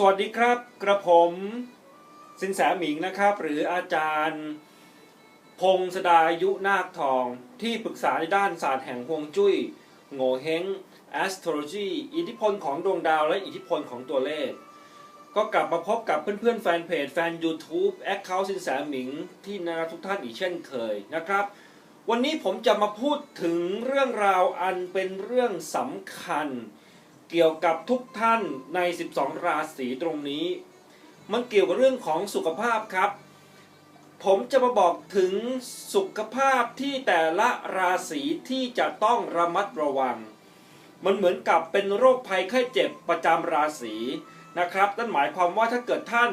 สวัสดีครับ กระผมสินแสหมิงนะครับ หรืออาจารย์ พงศดายุนาคทอง ที่ปรึกษาในด้านศาสตร์แห่งฮวงจุ้ยโง่เฮง astrology อิทธิพลของดวงดาวและอิทธิพลของตัวเลข ก็กลับมาพบกับเพื่อนๆ แฟนเพจแฟน YouTube แอคเคาท์สินแสหมิง ที่นารักทุกท่านอีกเช่นเคยนะครับ วันนี้ผมจะมาพูดถึงเรื่องราวอันเป็นเรื่องสำคัญ เกี่ยวกับทุกท่านใน 12 ราศีตรงนี้ มันเกี่ยวกับเรื่องของสุขภาพครับ ผมจะมาบอกถึงสุขภาพที่แต่ละราศีที่จะต้องระมัดระวัง มันเหมือนกับเป็นโรคภัยไข้เจ็บประจำราศีนะครับนั่นหมายความว่าถ้าเกิดท่าน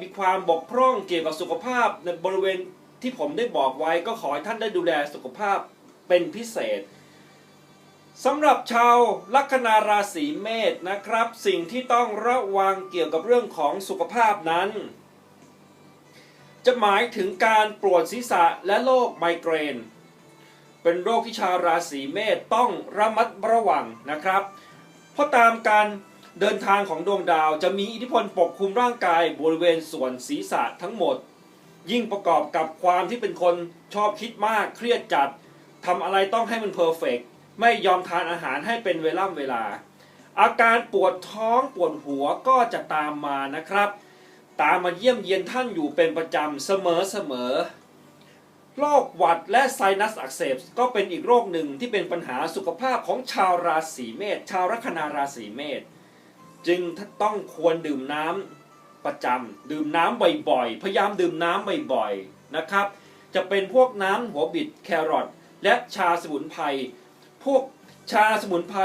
มีความบกพร่องเกี่ยวกับสุขภาพในบริเวณที่ผมได้บอกไว้ก็ขอให้ท่านได้ดูแลสุขภาพเป็นพิเศษ สำหรับชาวลัคนาราศีเมษนะครับ สิ่งที่ต้องระวังเกี่ยวกับเรื่องของสุขภาพนั้น จะหมายถึงการปวดศีรษะและโรคไมเกรน เป็นโรคที่ชาวราศีเมษต้องระมัดระวังนะครับ เพราะตามการเดินทางของดวงดาวจะมีอิทธิพลปกคลุมร่างกายบริเวณส่วนศีรษะทั้งหมด ยิ่งประกอบกับความที่เป็นคนชอบคิดมากเครียดจัดทำอะไรต้องให้มันเพอร์เฟกต์ ไม่ยอมทานอาหารให้เป็นเวล่ำเวลา อาการปวดท้องปวดหัวก็จะตามมานะครับ ตามมาเยี่ยมเยียนท่านอยู่เป็นประจำเสมอเสมอโรคหวัดและไซนัสอักเสบก็เป็นอีกโรคหนึ่งที่เป็นปัญหาสุขภาพของชาวราศีเมษชาวลัคนาราศีเมษจึงต้องควรดื่มน้ำประจำดื่มน้ำบ่อยๆพยายามดื่มน้ำบ่อยๆนะครับ จะเป็นพวกน้ำหัวบิดแครอทและชาสมุนไพร พวกชาสมุนไพร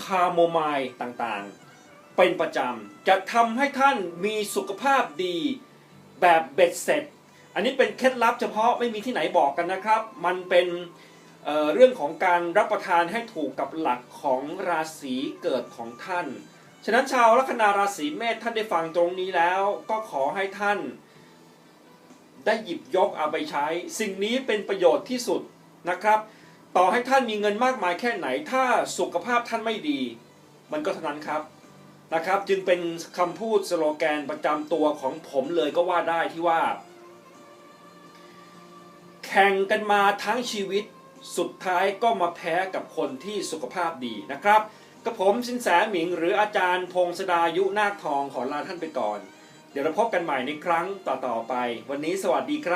คาโมไมล์ต่างๆ เป็นประจำจะทำให้ท่านมีสุขภาพดีแบบเบ็ดเสร็จ อันนี้เป็นเคล็ดลับเฉพาะไม่มีที่ไหนบอกกันนะครับ มันเป็นเเรื่องของการรับประทานให้ถูกกับหลักของราศีเกิดของท่าน ฉะนั้นชาวลัคนาราศีเมษท่านได้ฟังตรงนี้แล้ว ก็ขอให้ท่าน ได้หยิบยกเอาไปใช้ สิ่งนี้เป็นประโยชน์ที่สุดนะครับ ต่อให้ท่านมีเงินมากมายแค่ไหน ถ้าสุขภาพท่านไม่ดี มันก็เท่านั้นครับนะครับ จึงเป็นคำพูดสโลแกนประจำตัวของผมเลยก็ว่าได้ที่ว่า แข่งกันมาทั้งชีวิตสุดท้ายก็มาแพ้กับคนที่สุขภาพดีนะครับกับผมสินแสหมิง หรืออาจารย์พงศดายุนาคทองขอลาท่านไปก่อน เดี๋ยวเราพบกันใหม่ในครั้งต่อๆไป วันนี้สวัสดีครับ